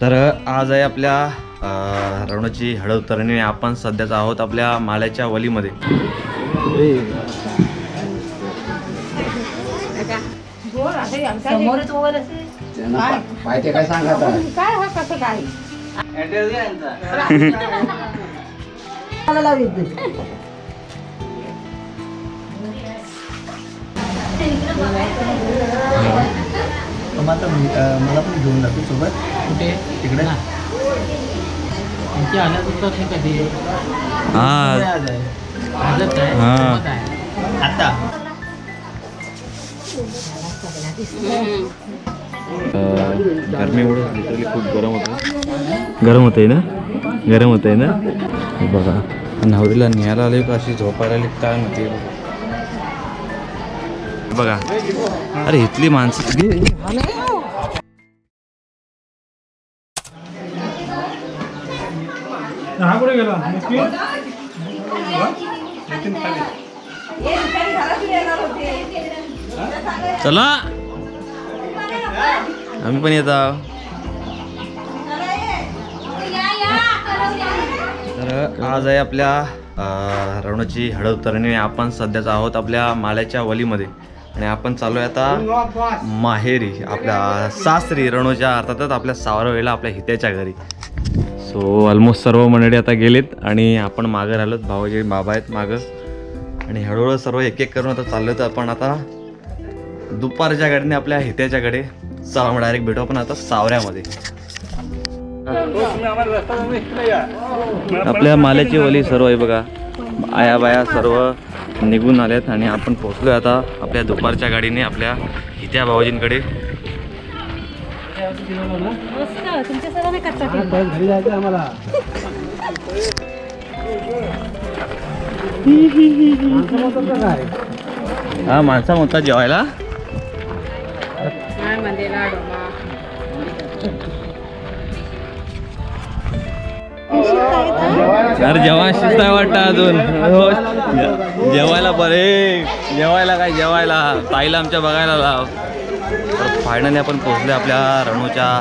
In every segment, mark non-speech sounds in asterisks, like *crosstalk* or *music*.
तर आज आहे आपल्या रवणाची हळद उतरणी आणि आपण सध्याच आहोत आपल्या माल्याच्या वलीमध्ये. काय सांगा? काय हा कसं काय मला पण घेऊन जातो सोबत. कुठे? तिकडे. हे कधी? हा. आजच आहे. हा. सोबत आहे. आता. गरमीमुळे लिटरली खूप गरम होतं. गरम होतंय ना? गरम होतंय ना? हे बघा. नवरीला न्यायला आले का? अशी झोपायला आली काय म्हणते बघा. अरे इथली माणसं चला. आम्ही पण येत आहोत. तर आज आहे आपल्या रवणाची हळद उतरणी आपण सध्याच आहोत आपल्या माल्याच्या वलीमध्ये. आणि आपण चालू आहे आता माहेरी आपल्या सासरी रणूच्या अर्थातच आपल्या सावरवेला आपल्या हित्याच्या घरी. सो ऑलमोस्ट सर्व मंडळी आता गेलेत आणि आपण मागं राहिलोत भावाचे बाबा आहेत मागं. आणि हळूहळू सर्व एक एक करून आता चाललो तर आपण आता दुपारच्या गाडीने आपल्या हित्याच्याकडे चला मग डायरेक्ट भेटू आपण आता सावऱ्यामध्ये. आपल्या माल्याची ओली सर्व आहे बघा. आया बाया सर्व निघून आल्यात आणि आपण पोहोचलोय आता आपल्या दुपारच्या गाडीने आपल्या हित्या भाऊजींकडे. काय हा माणसा म्हणतात जेवायला. अरे जेवण शिस्त आहे वाटतं अजून. जेवायला बरे जेवायला काय जेवायला? ताईला आमच्या बघायला लाव. तर फायनली आपण पोहोचले आपल्या रणूच्या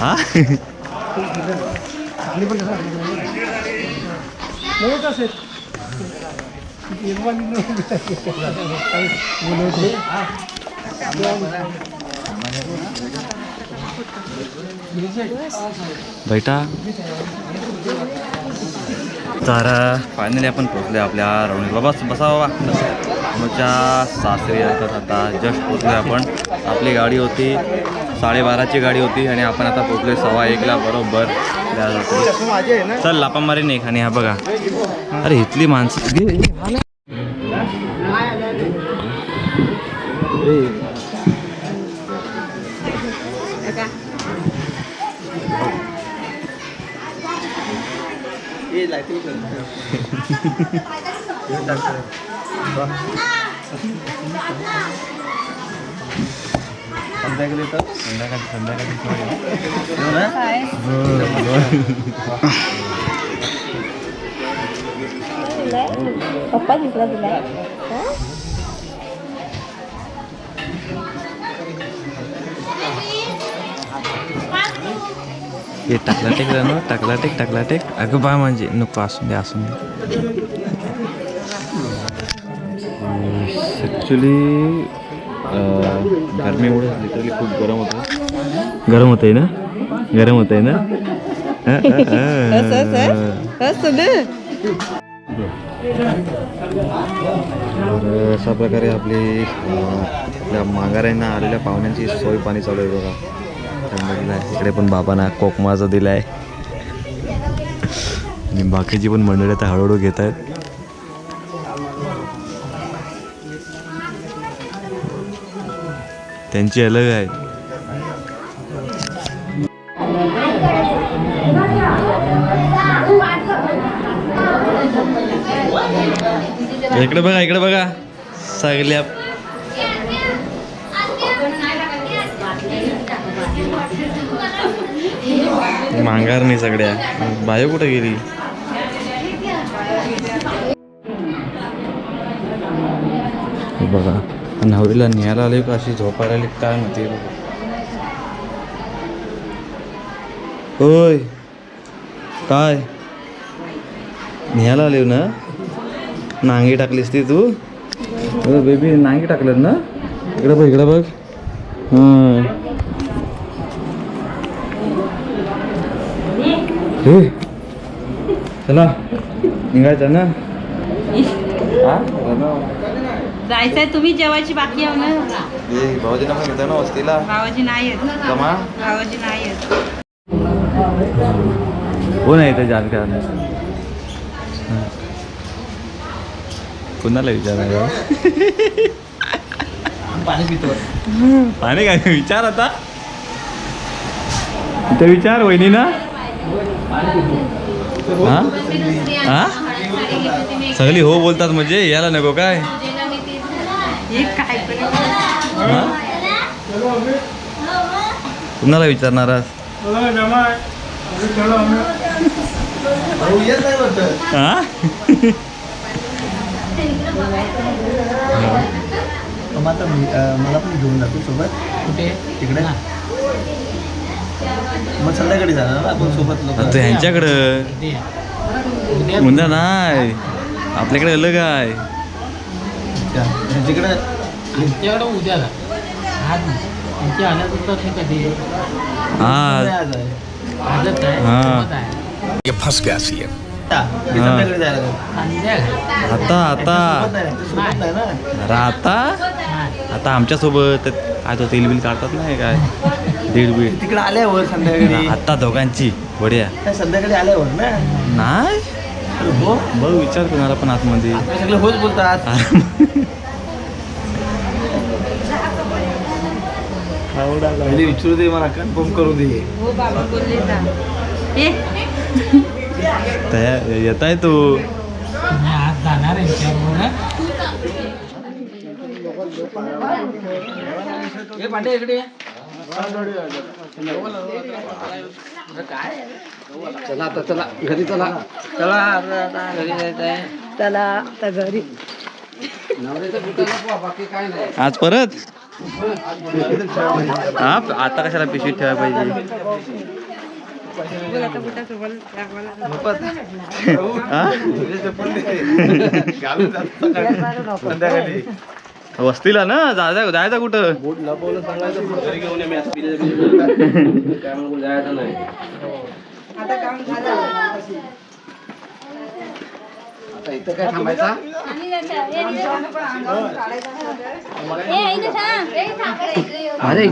हा? बैठा. तर फायनली आपण पोचले आपल्या रवणी बाबा बसा बाबा. आमच्या सासरी येतात आता जस्ट पोचले आपण. आपली गाडी होती साडेबाराची गाडी होती आणि आपण आता पोचले सव्वा एकला बरोबर. चल लापा मारी नाही खाणे हा बघा. अरे इथली माणसं घे. संध्याकाळी तर संध्याकाळी संध्याकाळी पप्पा दिसला तुला हे टाकला टेक ना टाकला टेक टाकला टेक अगं बा म्हणजे नको असून दे असून दे. ॲक्च्युली गरमीमुळे लिटरली खूप गरम होतं. गरम होतंय ना? गरम होतंय ना? तर अशा प्रकारे आपली आपल्या माघाऱ्यांना आलेल्या पाहुण्यांची सोय पाणी चालू आहे बघा. इकडे पण बाबांना कोकमाचा दिलाय. आणि बाकीची पण मंडळी आता हळूहळू घेत आहेत. त्यांची अलग आहे. इकडे बघा इकडे बघा. सगळ्या मांगार नाही सगळ्या. बायो कुठे गेली? बघा नवरीला न्यायला आले का? अशी झोपायला आली काय माहिती होय काय? न्यायला आले ना? नांगी टाकलीस ती तू? बेबी नांगी टाकलं ना? इकडं बघ इकडं बघ. हां. चला. निघायचं ना? हा? जायचंय तुम्ही जेवायची बाकी आहो ना? भाऊजींना पण घेतो ना वस्तीला. भावाजी नाही येत जमा? भावाजी नाही येत कोण आहे इथे जानकार कुणाला विचारायला पाणी पितो पाणी काय? विचार आता. ते विचार वहिनी ना. हा? हा? सगळी हो बोलतात म्हणजे याला नको काय? हे काय हा? कुणाला विचारणार हा? मग आता मला पण घेऊन जातो सोबत. कुठे? तिकडे. ना. मग संध्याकाळी जाणार ना आपण सोबत लोक? आता ह्यांच्याकडं उद्या नाही. आपल्याकडे अलग आहे. आमच्याकडे उद्या जा. आज नाही. त्यांच्या आल्यानंतर ते कधी आज आजच आहे. हा. सोबत आहे. संध्याकाळी जायला लागेल. संध्याकाळी. आता आता. सोबत नाही, ते सोबत नाही ना? अरे आता? नाही. आता आमच्यासोबत काय तो तेल बिल काढतात नाही काय? दीड बीड तिकडे आल्यावर संध्याकाळी. आता दोघांची बढिया काय संध्याकाळी आल्यावर ना? नाही. हो. बघ विचार कोणाला पण आतमध्ये. सगळे होच बोलतात. पहिले विचारू दे मला कन्फर्म करू दे. हो बाबा बोलले हे येत आहे तू. आज जाणार आहे चला आता घरी आज परत? हा आता कशाला पिशवीत ठेवायला पाहिजे? *laughs* *laughs* वस्तीला ना जायचं जायचं कुठं? आता काम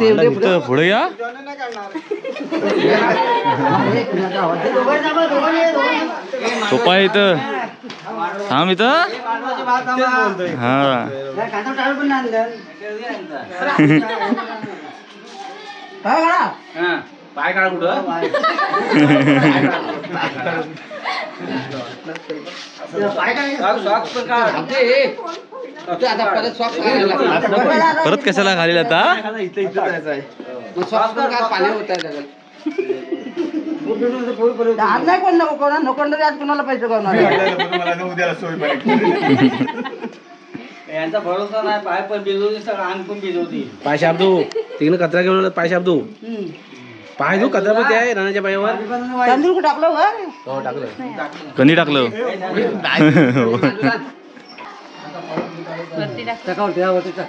झालं इथं पुढे या. *laughs* सोपा आहे हा मी तर हा. पाय काढ कुठं परत कशाला घालील आता? इथं इथं जायचं आहे. आज नाही कोण नको कोणा नको तरी आज कोणाला पैसे करणार उद्याला सोय यांचा भरोसा नाही पाय पण भिजवते सगळं अंग पण भिजवते पाय शाप दो तिकडे कचरा घेऊन आला, पाय शाप दो पाय दो कचरा पण आहे राणाच्या पायावर तांदूळ कुठं टाकलं वर हो टाकलं कणी टाकलं वरती टाक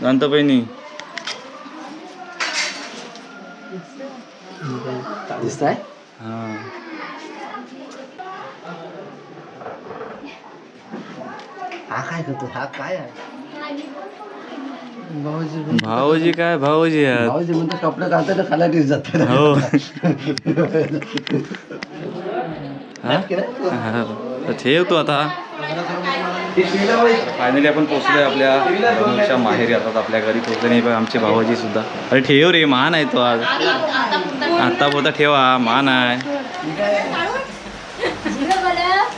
जाणत बहिणी दिसताय? हा. हा काय करतो? हा काय आहे? भाऊजी काय? भाऊजी आहेत. भाऊजी म्हणतो कपडे घालतात तर खाला दिस जात हो. हा? हा. तर ठेव तू आता. फायनली आपण पोहोचलोय आपल्या माहेरी. आता आपल्या घरी पोहोचले नाही आमचे भावाजी सुद्धा. अरे ठेव रे मान आहे तो आज. आता बोलता ठेवा मान आहे.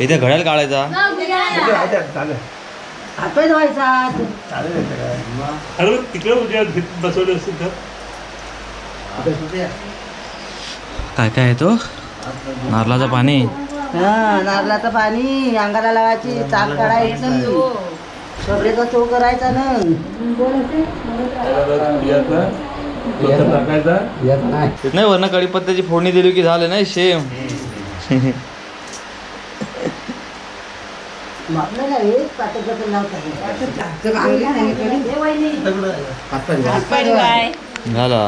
इथे घड्याल काढायचा. हातपाय धुवायचा काय काय आहे तो? नारळाचं पाणी. हा नारळाचं पाणी अंगाला लावायची चाक काढायची. कपड्याचा चो करायचा ना. नाही वरनं कढीपत्त्याची फोडणी दिली की झालं नाही धुवाय. झाला.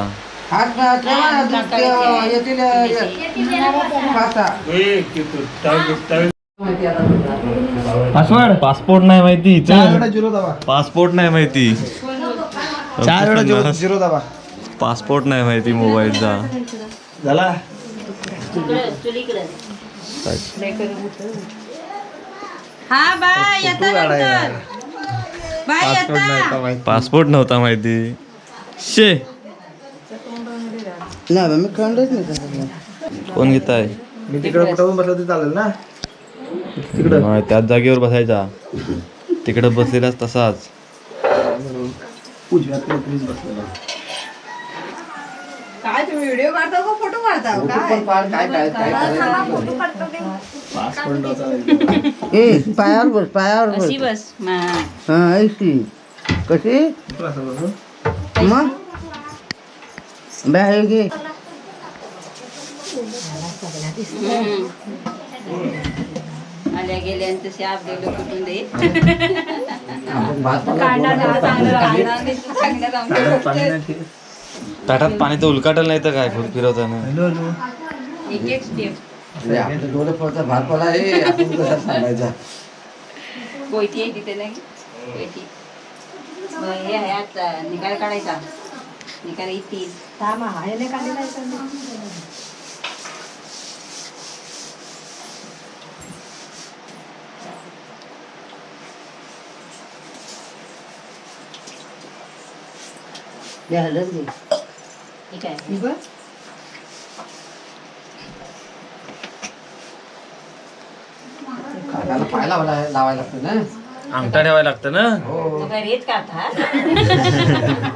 पासवर्ड? पासपोर्ट नाही माहिती पासपोर्ट नाही माहिती. चार वेळा झिरो दाबा. पासपोर्ट नाही माहिती मोबाईलचा. झाला? हा बाय पासपोर्ट नव्हता माहिती. शे. नाही बा, मी खंडच नाही. कोण घेत आहे मी तिकडे कुठं बसलं तर चालेल ना. नाही, त्याच जागेवर बसायचा. तिकडे बसलेलाच तसाच. उजव्यात काय तुम्ही व्हिडिओ काढता का फोटो काढता? काय? काय काय काय ए पायावर बस पायावर बस. बस हा ऐशी कशी? मग? बाय घे आल्या गेल्यानंतर कुठून ताटात पाणी तर उलकाटल नाही तर काय फिरवताना एक एक स्टेप भातपाला आहे आपण कसा सांगायचा कोयती आहे तिथे नाही कोयती मग हे आहे आता निकाल काढायचा निकाल येतील हे हलत घे ठीक आहे. पाय लावायला लागतं ना. अंगठा ठेवायला लागतं ना? *laughs*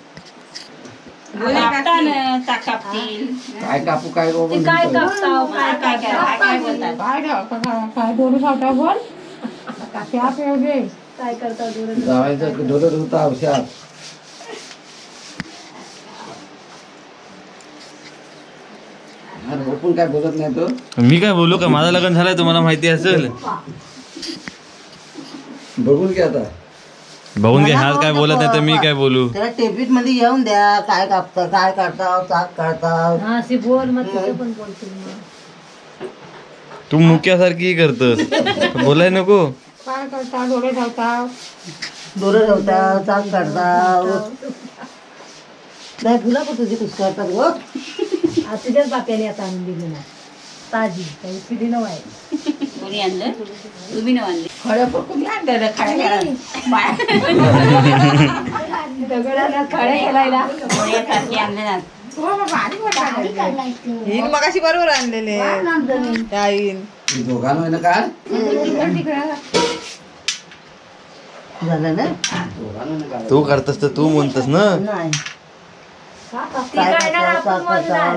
काय कापू काय काय काय काय काय काय जावायचं डोलर होता औषध काय बोलत नाही तो? मी काय बोलू का? माझं लग्न झालंय तुम्हाला माहिती असेल. बघून घ्या आता. बघून घे हात काय बोलत नाही तर मी काय बोलू? त्याला टेपीत मध्ये येऊन द्या काय कापता काय काढता चाक काढता. तू मुक्यासारखी करतस. बोलाय नको. दोरं ठेवता? चाक काढता. नाही फुला पण तुझी कुस करतात गो. तुझ्याच बाप्याने आता आणून दिली ना. ताजी काही पिढी नव आहे. कोणी आणलं तुम्ही न आणले खड्या पण कोणी आणलं खायला दगडाला खडे खेळायला. सारखे आणले ना. मगाशी बरोबर आणलेले. दोघांना ना झालं ना? तू करतस तर तू म्हणतस ना. नाही. काय करता काय करता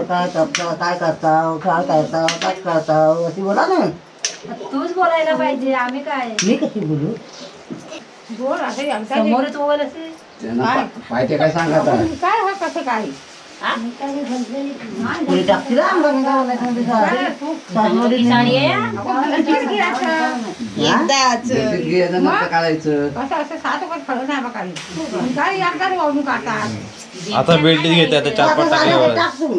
काय करता काय करता काय करता काय करता अशी बोला ना. तूच बोलायला पाहिजे आम्ही काय? मी कशी बोलू? बोल असं समोरच बोल असे पाहिजे काय सांगा आता? काय हा? कसं काय पुढे टाकतील हा, अंगाने गावाला एखादी साडी. सासवडी ही साडी आहे हा? एकदाच. आता बेल्ट घेते आता चार पाच टाकसून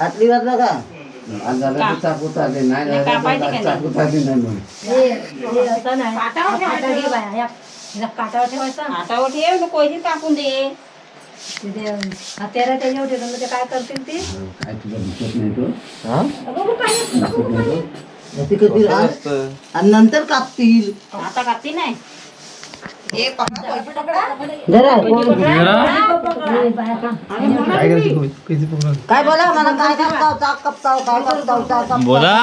हातली वाजला का? नाही? नाही काटावर ठेवायचा. ठेव टाकून दे. हत्यारा त्याच्यावर ठेवलं काय करतील ते? हा आणि नंतर कापतील. आता कापती नाही. हे? काय बोला मला काय बोला.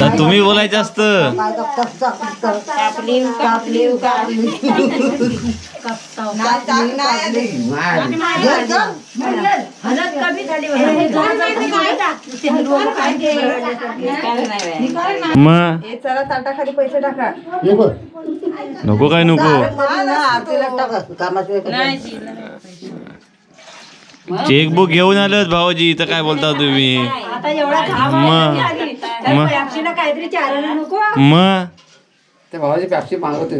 तर तुम्ही बोलायचं असतं काय हलत कमी झाली. हे काय टाक? नको नको काय नको. चेकबुक घेऊन आलोत भाऊजी. तर काय बोलता तुम्ही? आता एवढा घाम मग आली.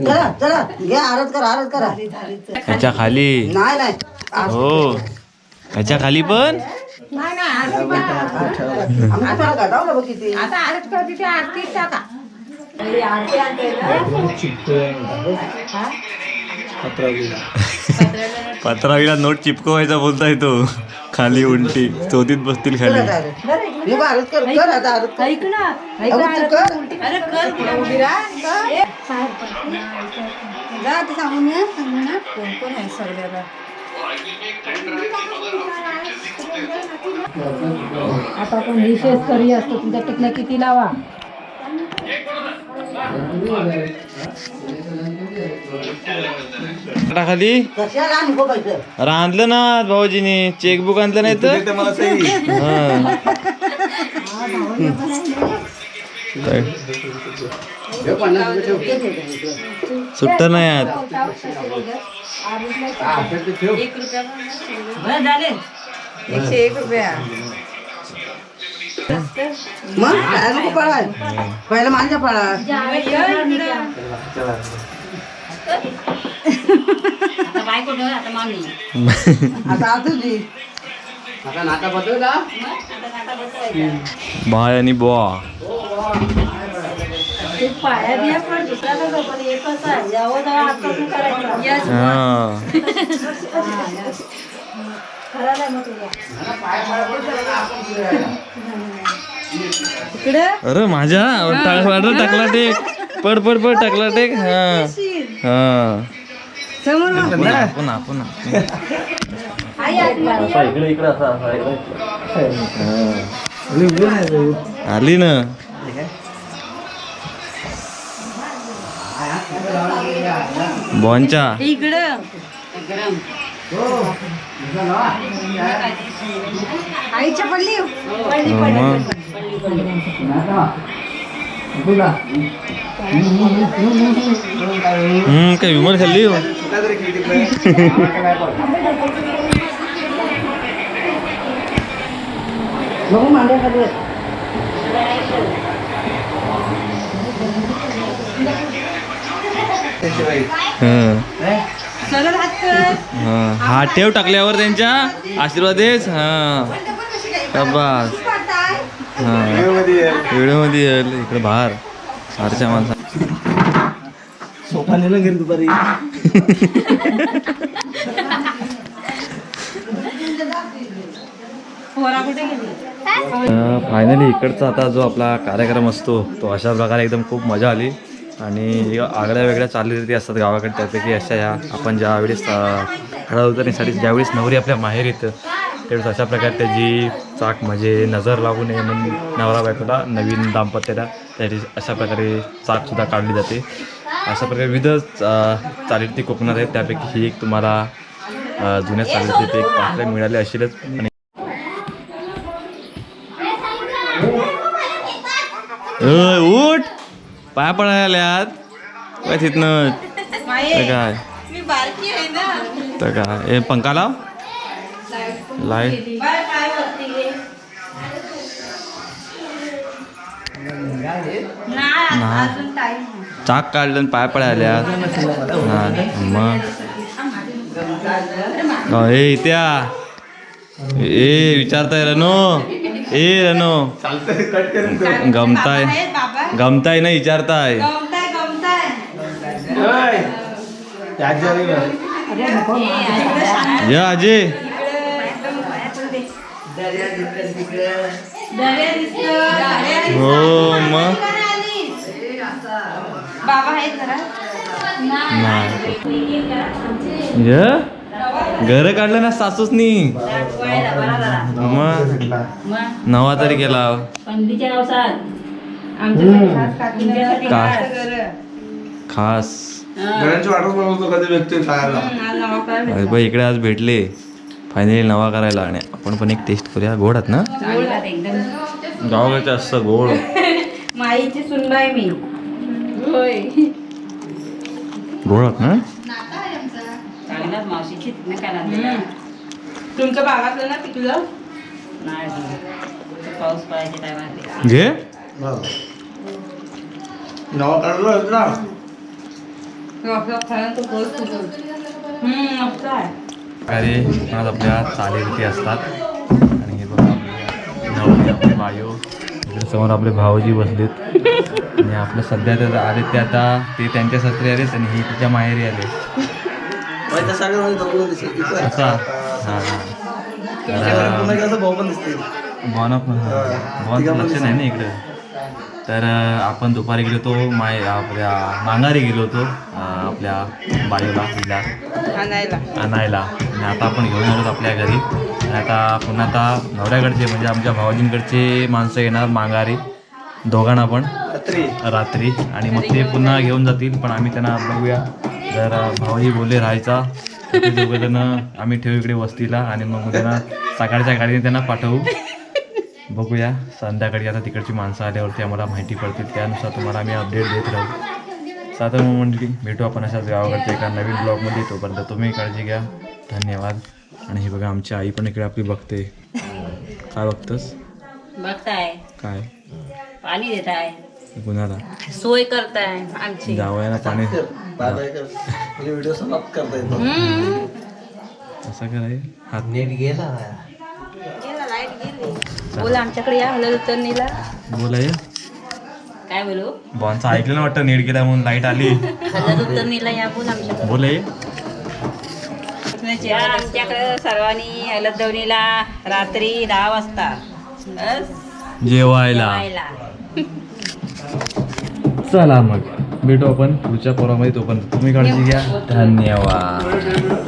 चला चला. घ्या आरत करा आरत करा. ह्याच्या खाली. नाही नाही. हो. ह्याच्या खाली पण? पत्रावीला नोट चिपकवायचा बोलता येतो खाली उलटी. चौथीत बसतील खाली. ऐक ना ऐक तू कर. अरे कर उभी राहा. जा ते सांगून ये. सांगून ये. कोण कोण आहे सगळ्याला? आता आपण विशेष करी असतो. तुमच्या टिकल्या किती लावा? खाली? आणलं ना भाऊजीने. चेकबुक आणलं नाही तर? हा. सुट्ट नाही आत बरं झाले मग? काय नको पळाय पहिला माझ्या पळा आता ठेव आता आतुली बाय आणि बुवा. ते पाया बिया पण दुसरा नको पण एकच आहे जवळ जवळ हातातून करायचं हा. खरं नाही मग तुझ्या अरे माझ्या टाकला टाकला टेक पड पड पड टाकला टेक हा. हा. आपण आपण आपण आई आत्मा इकडे इकडे असा असा इकडे. आली ना. बॉनच्या इकडं. आईच्या पडली पडली हो, पडली मग. हम्म काय *laughs* विमान खाल्ली हो. बघू मांड्या खाली हं. हं. हा ठेव टाकल्यावर त्यांच्या आशीर्वाद देस हा. शाबास. हा. व्हिडिओमध्ये येईल इकडे बाहेर बाहेरच्या माणसा *laughs* फायनली इकडचा आता जो आपला कार्यक्रम असतो तो अशा प्रकारे एकदम खूप मजा आली. आणि आगळ्या वेगळ्या चालीरीती असतात गावाकडे त्यापैकी अशा ह्या आपण ज्यावेळेस अं, हळद उतरणीसाठी ज्यावेळेस नवरी आपल्या माहेर येतं त्यावेळेस अशा प्रकारे त्याची चाक म्हणजे नजर लागू नये म्हणून नवरा बायकोला नवीन दाम्पत्याला त्याची अशा प्रकारे चाकसुद्धा काढली जाते. अशा प्रकारे विविध चालीरीती कोकणात आहेत. त्यापैकी ही एक तुम्हाला जुन्या चालीरीती एक पात्र मिळाली असेलच आणि उठ. पाया पडायला आल्यात. काय तिथनं? काय? तर काय? ए पंखा लाव. लाइट. चाक काढलं पाय पडायला आल्यात. हा, मग. ए इत्या ए विचारताय रनो ए रनो. गमताय. गमताय ना विचारताय. या अजय हो मग? बाबा घर काढलं ना सासूसनी. मग? नवा तरी केला खास इकडे आज भेटले. फायनली नवा करायला आणि आपण पण एक टेस्ट करूया. गोड आहेत ना? एकदम. गावाकडचं असतं गोड. माईची सुनबाई मी. गोड आहेत ना? चांगलाच मावशीची तिथनं काय लागलं तुमच्या भागातलं ना नाही अजून. पाऊस पडायच्या टायमात घे. नवा काढलं होतं ना. हम्म मस्त आहे. अरे मुळात आपल्या चालीरीती असतात. आणि हे बघा आपले नवरी आपले बायो. इकडे समोर आपले भाऊजी बसलेत. आणि आपलं सध्या तर आले ते आता ते त्यांच्या सासरे आलेत आणि ही तिच्या माहेरी आले असा हां. हां. तर भवना पण भवनचं लक्ष नाही ना इकडं. तर आपण दुपारी गेलो होतो माय आपल्या मांगारी गेलो होतो आपल्या बायोला तिला. आणायला. आणि आता आपण घेऊन आलो आपल्या घरी. आणि आता पुन्हा आता नवऱ्याकडचे म्हणजे आमच्या भावाजींकडचे माणसं येणार मांगारी दोघांना पण रात्री. आणि मग ते पुन्हा घेऊन जातील पण आम्ही त्यांना बघूया. जर भाऊजी बोलले राहायचा. तर आम्ही ठेवू इकडे वस्तीला आणि मग त्यांना सकाळच्या गाडीने त्यांना पाठवू. बघूया. संध्याकाळी आता तिकडची माणसं आल्यावरती आम्हाला माहिती पडते त्यानुसार तुम्हाला आम्ही अपडेट देत राहू. साधारण मंडळी भेटू आपण अशाच गावाकडच्या एका नवीन ब्लॉगमध्ये तोपर्यंत तुम्ही काळजी घ्या. धन्यवाद. आणि हे बघा आमची आई पण इकडे आपली बघते. काय बघतस? बघताय. काय? पाणी देत आहे कुणाला सोय करताय आमची. जावयाला पाणी. व्हिडिओ समाप्त करता येतो. असं कराय हात नेट गेला. बोल आमच्याकडे या हलत उतरणीला बोलाय काय बोलू? बॉनचं ऐकलं ना वाटतं नीट गेला म्हणून लाइट आली. हलत उतरणीला या बोल आमच्याकडे. बोले या. आमच्याकडे सर्वांनी हलत दवणीला रात्री दहा वाजता. जेवायला. चला मग. भेटू आपण पुढच्या पोरामध्ये तोपर्यंत. तुम्ही काळजी घ्या. धन्यवाद.